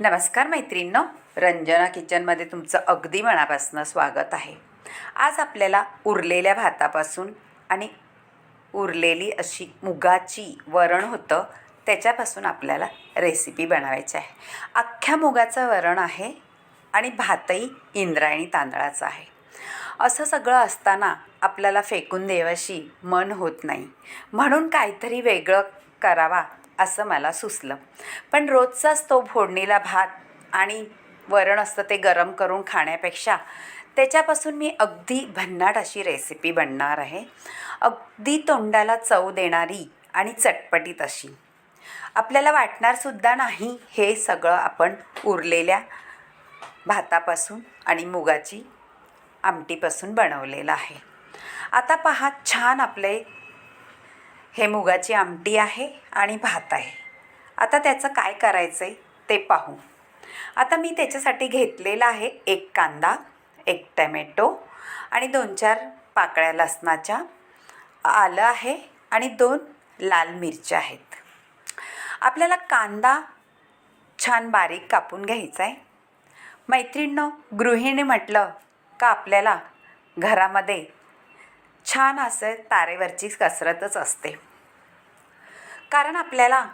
नमस्कार मैत्रिणींनो. रंजना किचनमध्ये तुमचं अगदी मनापासून स्वागत आहे. आज आपल्याला उरलेल्या भातापासून आणि उरलेली अशी मुगाची वरण होतं त्याच्यापासून आपल्याला रेसिपी बनवायची आहे. अख्ख्या मुगाचं वरण आहे आणि भातही इंद्रायणी तांदळाचं आहे. असं सगळं असताना आपल्याला फेकून देवाशी मन होत नाही. म्हणून काहीतरी वेगळं करावा असं मला सुचलं. पण रोजचाच तो फोडणीला भात आणि वरण असतं ते गरम करून खाण्यापेक्षा त्याच्यापासून मी अगदी भन्नाट अशी रेसिपी बनणार आहे. अगदी तोंडाला चव देणारी आणि चटपटीत अशी. आपल्याला वाटणारसुद्धा नाही हे सगळं आपण उरलेल्या भातापासून आणि मुगाची आमटीपासून बनवलेलं आहे. आता पहा छान आपले हे मुगाची आमटी आहे आणि भात आहे. आता त्याचं काय करायचं आहे ते पाहू. आता मी त्याच्यासाठी घेतलेला आहे एक कांदा एक टमॅटो आणि दोन चार पाकळ्या लसणाच्या. आलं आहे आणि दोन लाल मिरच्या आहेत. आपल्याला कांदा छान बारीक कापून घ्यायचा आहे मैत्रिणीनं गृहिणी म्हटलं का आपल्याला घरामध्ये छान असं तारेवरची कसरतच असते. कारण आपल्याला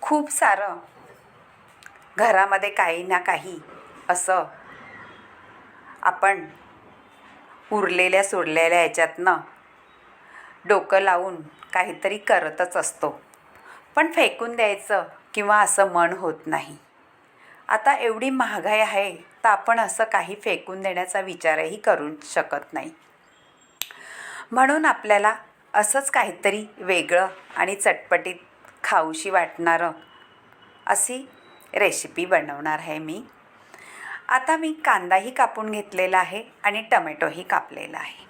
खूप सारं घरामध्ये काही ना काही असं आपण उरलेल्या सोडलेल्या याच्यातनं डोकं लावून काहीतरी करतच असतो. पण फेकून द्यायचं किंवा असं मन होत नाही. आता एवढी महागाई आहे तर आपण असं काही फेकून देण्याचा विचारही करू शकत नाही. म्हणून आपल्याला असंच काहीतरी वेगळं आणि चटपटीत खाऊशी वाटणारं अशी रेसिपी बनवणार आहे मी. आता मी कांदाही कापून घेतलेला आहे आणि टमॅटोही कापलेला आहे.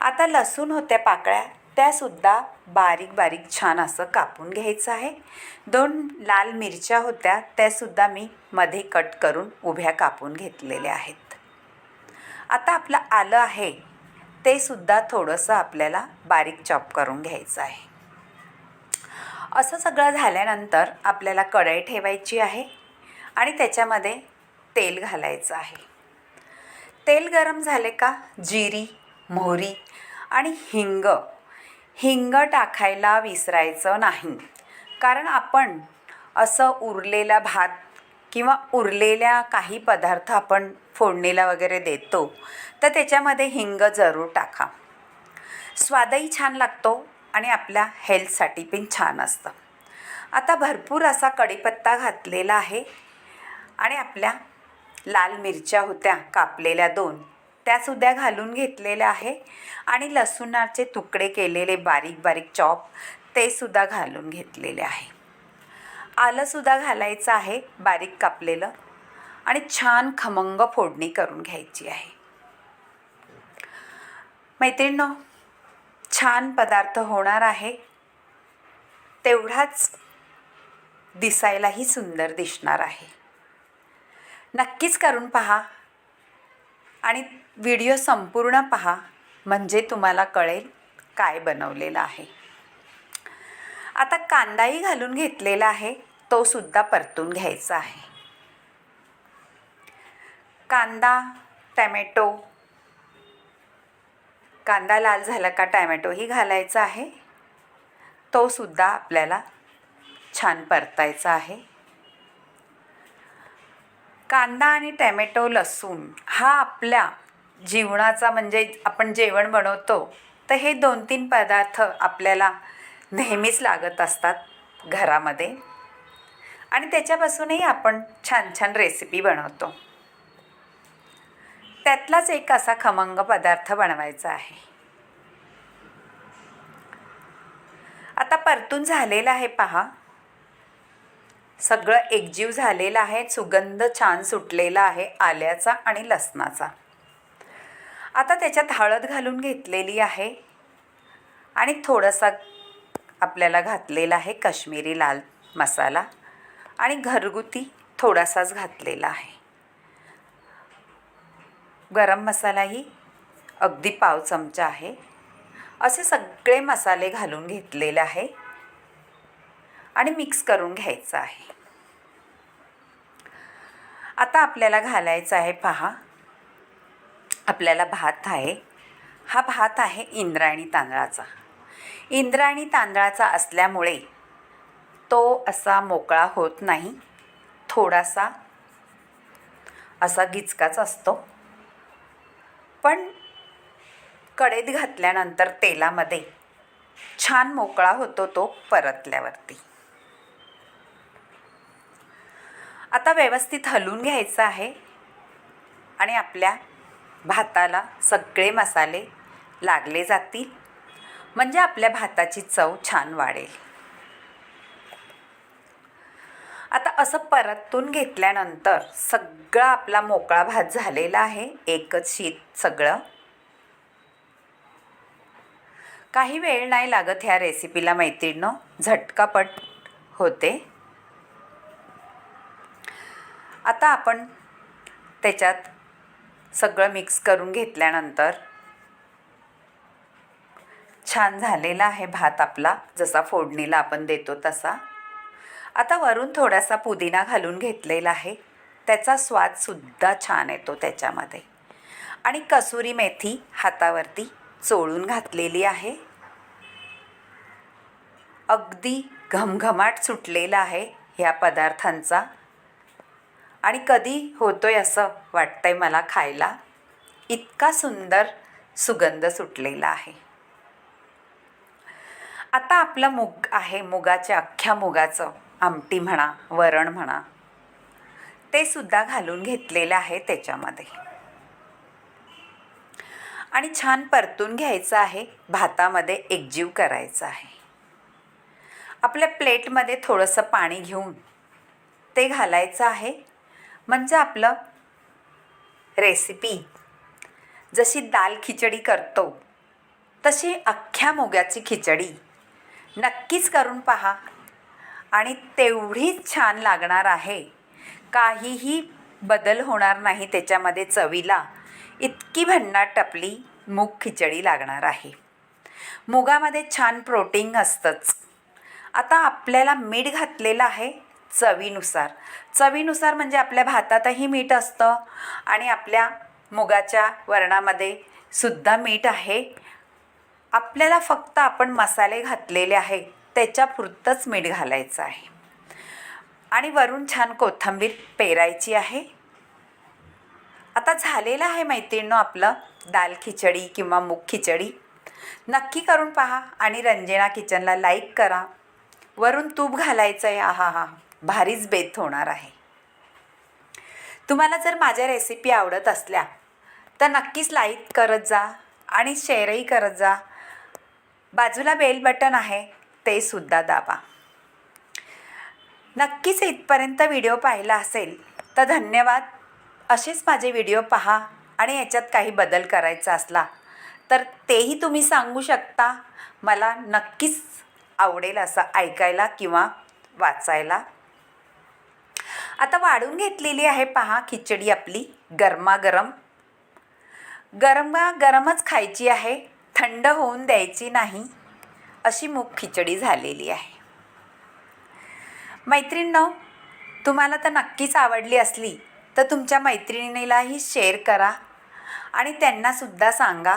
आता लसूण होत्या पाकळ्या त्यासुद्धा बारीक बारीक छान असं कापून घ्यायचं आहे. दोन लाल मिरच्या होत्या त्यासुद्धा मी मध्ये कट करून उभ्या कापून घेतलेल्या आहेत. आता आपलं आलं आहे ते सुद्धा थोडंसं आपल्याला बारीक चॉप करून घ्यायचं आहे. असं सगळं झाल्यानंतर आपल्याला कढई ठेवायची आहे आणि त्याच्यामध्ये तेल घालायचं आहे. तेल गरम झाले का? जिरी मोहरी आणि हिंग. हिंग टाकायला विसरायचं नाही. कारण आपण असं उरलेला भात किंवा उरलेल्या काही पदार्थ आपण फोडणीला वगैरे देतो तर त्याच्यामध्ये हिंग जरूर टाका. स्वादही छान लागतो आणि आपल्या हेल्थसाठी पण छान असतं. आता भरपूर असा कढीपत्ता घातलेला आहे आणि आपल्या लाल मिरच्या होत्या कापलेल्या दोन त्यासुद्धा घालून घेतलेल्या आहे आणि लसूणाचे तुकडे केलेले बारीक बारीक चॉप तेसुद्धा घालून घेतलेले आहे. आलंसुद्धा घालायचं आहे बारीक कापलेलं. आणि छान खमंग फोडणी करून घ्यायची आहे. मैत्रिणींनो छान पदार्थ होणार आहे. तेवढाच दिसायलाही सुंदर दिसणार आहे. नक्कीच करून पहा. आणि व्हिडिओ संपूर्ण पहा म्हणजे तुम्हाला कळेल काय बनवलेलं आहे. आता कांदाही घालून घेतलेला आहे. तो सुद्धा परतून घ्यायचा आहे. कांदा टॅमॅटो. कांदा लाल झाला का टॅमॅटोही घालायचा आहे. तो सुद्धा आपल्याला छान परतायचा आहे. कांदा आणि टॅमॅटो लसूण हा आपल्या जीवनाचा म्हणजे आपण जेवण बनवतो तर हे दोन तीन पदार्थ आपल्याला नेहमीच लागत असतात घरामध्ये. आणि त्याच्यापासूनही आपण छान छान रेसिपी बनवतो. त्यातलाच एक असा खमंग पदार्थ बनवायचा आहे. आता परतून झालेला आहे पहा. सगळं एकजीव झालेलं आहे सुगंध छान सुटलेला आहे आल्याचा आणि लसणाचा. आता त्याच्यात हळद घालून घेतलेली आहे. आणि थोडासा आपल्याला घातलेला आहे काश्मीरी लाल मसाला. आणि घरगुती थोडासाच घातलेला आहे. गरम मसालाही अगदी पाव चमचा आहे. असे सगळे मसाले घालून घेतलेले आहे आणि मिक्स करून घ्यायचं आहे. आता आपल्याला घालायचं आहे पहा. आपल्याला भात आहे. हा भात आहे इंद्रायणी तांदळाचा. इंद्रायणी तांदळाचा असल्यामुळे तो असा मोकळा होत नाही. थोडासा असा गिचकाच असतो. पण कडेत घातल्यानंतर तेलामध्ये छान मोकळा होतो तो परतल्यावरती. आता व्यवस्थित हलवून घ्यायचं आहे. आणि आपल्या भाताला सगळे मसाले लागले जातील. म्हणजे आपल्या भाताची चव छान वाढेल. आता असं परतून घेतल्यानंतर सगळा आपला मोकळा भात झालेला आहे. एकच शीत सगळं. काही वेळ नाही लागत ह्या रेसिपीला मैत्रिणं झटकापट होते. आता आपण त्याच्यात सगळं मिक्स करून घेतल्यानंतर छान झालेला आहे भात आपला. जसा फोडणीला आपण देतो तसा. आता वरून थोडासा पुदिना घालून घेतलेला आहे. त्याचा स्वादसुद्धा छान येतो त्याच्यामध्ये. आणि कसुरी मेथी हातावरती चोळून घातलेली आहे. अगदी घमघमाट सुटलेला आहे ह्या पदार्थांचा. आणि कधी होतोय असं वाटतंय मला खायला इतका सुंदर सुगंध सुटलेला आहे. आता आपलं मूग आहे मुगाच्या अख्ख्या मुगाचं. आमटी म्हणा वरण म्हणा ते सुद्धा घालून घेतलेलं आहे त्याच्यामध्ये. आणि छान परतून घ्यायचं आहे भातामध्ये एकजीव करायचं आहे. आपल्या प्लेटमध्ये थोडंसं पाणी घेऊन ते घालायचं आहे. म्हणजे आपलं रेसिपी जशी दाल खिचडी करतो तशी अख्ख्या मोग्याची खिचडी नक्कीच करून पहा. आणि तेवढीच छान लागणार आहे. काहीही बदल होणार नाही त्याच्यामध्ये चवीला. इतकी भन्नाट टपली मूग खिचडी लागणार आहे. मुगामध्ये छान प्रोटीन असतंच. आता आपल्याला मीठ घातलेलं आहे चवीनुसार. चवीनुसार म्हणजे आपल्या भातातही मीठ असतं आणि आपल्या मुगाच्या वरणामध्ये सुद्धा मीठ आहे. आपल्याला फक्त आपण मसाले घातलेले आहे. त्याच्यापुरतंच मीठ घालायचं आहे. आणि वरून छान कोथिंबीर पेरायची आहे. आता झालेलं आहे मैत्रिणीनो आपलं दाल खिचडी किंवा मूग खिचडी. नक्की करून पहा आणि रंजना किचनला लाईक करा. वरून तूप घालायचं आहे आहा हा भारीच बेत होणार आहे. तुम्हाला जर माझ्या रेसिपी आवडत असल्या तर नक्कीच लाईक करत जा आणि शेअरही करत जा. बाजूला बेल बटन आहे ते सुद्धा दाबा. नक्कीच इथपर्यंत व्हिडिओ पाहिला असेल तर धन्यवाद. असेच माझे व्हिडिओ पहा आणि याच्यात काही बदल करायचा असला तर तेही तुम्ही सांगू शकता. मला नक्कीच आवडेल असं ऐकायला किंवा वाचायला. आता वाढून घेतलेली आहे पहा खिचडी आपली गरमागरम. गरमा गरमच खायची आहे थंड होऊन द्यायची नाही. अशी मूग खिचडी झालेली आहे. मैत्रिणींनो तुम्हाला तर नक्कीच आवडली असली तर तुमच्या मैत्रिणीलाही शेअर करा आणि त्यांनासुद्धा सांगा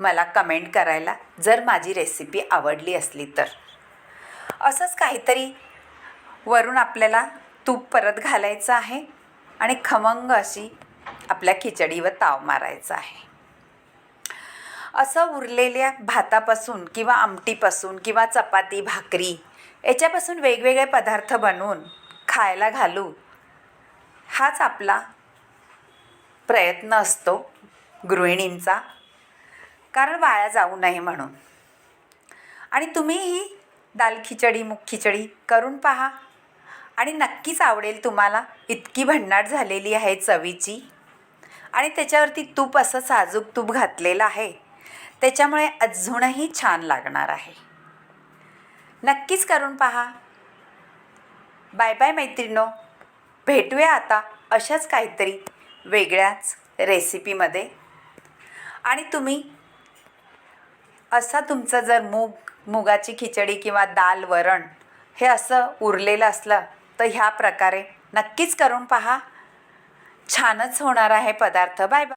मला कमेंट करायला जर माझी रेसिपी आवडली असली तर. असंच काहीतरी वरून आपल्याला तूप परत घालायचं आहे आणि खमंग अशी आपल्या खिचडीवर ताव मारायचा आहे. असं उरलेल्या भातापासून किंवा आमटीपासून किंवा चपाती भाकरी याच्यापासून वेगवेगळे पदार्थ बनवून खायला घालू हाच आपला प्रयत्न असतो गृहिणींचा. कारण वाया जाऊ नये म्हणून. आणि तुम्हीही दाल खिचडी मुख खिचडी करून पहा. आणि नक्कीच आवडेल तुम्हाला इतकी भन्नाट झालेली आहे चवीची. आणि त्याच्यावरती तूप असं साजूक तूप घातलेलं आहे. त्याच्यामुळे अजूनही छान लागणार आहे. नक्कीच करून पहा. बाय बाय मैत्रिणो भेटूया आता अशाच काहीतरी वेगळ्याच रेसिपीमध्ये आणि तुम्ही असा तुमचं जर मूग मुगाची खिचडी किंवा दाल वरण हे असं उरलेलं असलं तर ह्या प्रकारे नक्कीच करून पहा. छानच होणार आहे पदार्थ. Bye bye.